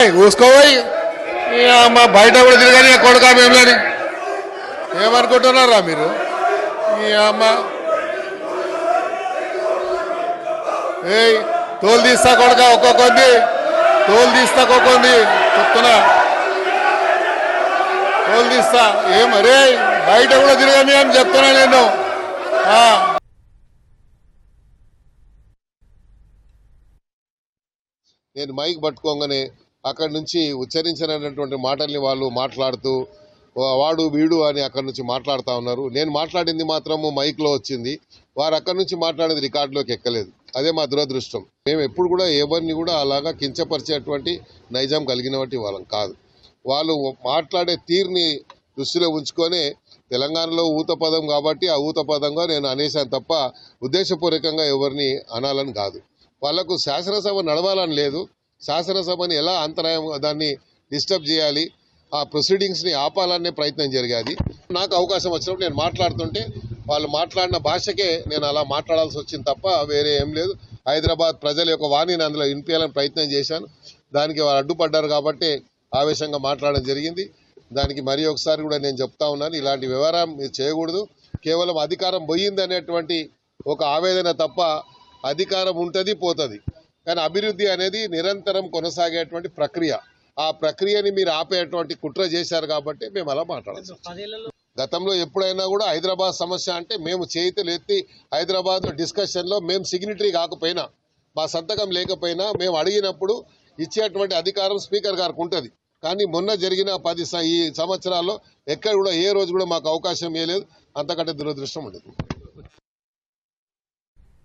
చూసుకోపోయి మా బయట కూడా తిరగని కొడుకా మేమని ఏమనుకుంటున్నారా మీరు? ఈ అమ్మ. ఏయ్ తోలు తీస్తా కొడుక ఒక్కొక్కంది తోలు తీస్తా ఒక్కొక్కంది చెప్తున్నా. తోలు తీస్తా. ఏం బయట కూడా తిరగని అని చెప్తున్నా నేను. నేను మైక్ పట్టుకోగానే అక్కడి నుంచి ఉచ్చరించినటువంటి మాటల్ని వాళ్ళు మాట్లాడుతూ వా- వాడు వీడు అని అక్కడి నుంచి మాట్లాడుతూ ఉన్నారు. నేను మాట్లాడింది మాత్రము మైక్లో వచ్చింది. వారు అక్కడి నుంచి మాట్లాడేది రికార్డులోకి ఎక్కలేదు. అదే మా దురదృష్టం. మేము ఎప్పుడు కూడా ఎవరిని కూడా అలాగా కించపరిచేటువంటి నైజం కలిగినటువంటి వాళ్ళం కాదు. వాళ్ళు మాట్లాడే తీరుని దృష్టిలో ఉంచుకొనే తెలంగాణలో ఊత పదం కాబట్టి ఆ ఊత పదంగా నేను అనేసాను తప్ప ఉద్దేశపూర్వకంగా ఎవరిని అనాలని కాదు. వాళ్ళకు శాసనసభ నడవాలని లేదు. శాసనసభని ఎలా అంతరాయం దాన్ని డిస్టర్బ్ చేయాలి ఆ ప్రొసీడింగ్స్ని ఆపాలనే ప్రయత్నం జరిగేది. నాకు అవకాశం వచ్చినప్పుడు నేను మాట్లాడుతుంటే వాళ్ళు మాట్లాడిన భాషకే నేను అలా మాట్లాడాల్సి వచ్చింది తప్ప వేరే ఏం లేదు. హైదరాబాద్ ప్రజల యొక్క వాణిని అందులో వినిపించాలని ప్రయత్నం చేశాను. దానికి వాళ్ళు అడ్డుపడ్డారు కాబట్టి ఆవేశంగా మాట్లాడడం జరిగింది. దానికి మరి ఒకసారి కూడా నేను చెప్తా ఉన్నాను ఇలాంటి వ్యవహారం మీరు చేయకూడదు. కేవలం అధికారం పోయింది అనేటువంటి ఒక ఆవేదన తప్ప అధికారం ఉంటుంది పోతుంది. కానీ అభివృద్ధి అనేది నిరంతరం కొనసాగేటువంటి ప్రక్రియ. ఆ ప్రక్రియని మీరు ఆపేటువంటి కుట్ర చేశారు కాబట్టి మేము అలా మాట్లాడాలి గతంలో ఎప్పుడైనా కూడా హైదరాబాద్ సమస్య అంటే మేము చేతులు ఎత్తి హైదరాబాద్ డిస్కషన్లో మేము సిగ్నిటరీ కాకపోయినా మా సంతకం లేకపోయినా మేము అడిగినప్పుడు ఇచ్చేటువంటి అధికారం స్పీకర్ గారికి ఉంటుంది. కానీ మొన్న జరిగిన పది ఈ సంవత్సరాల్లో ఎక్కడ కూడా ఏ రోజు కూడా మాకు అవకాశం ఇవ్వలేదు అంతకంటే దురదృష్టం ఉండదు.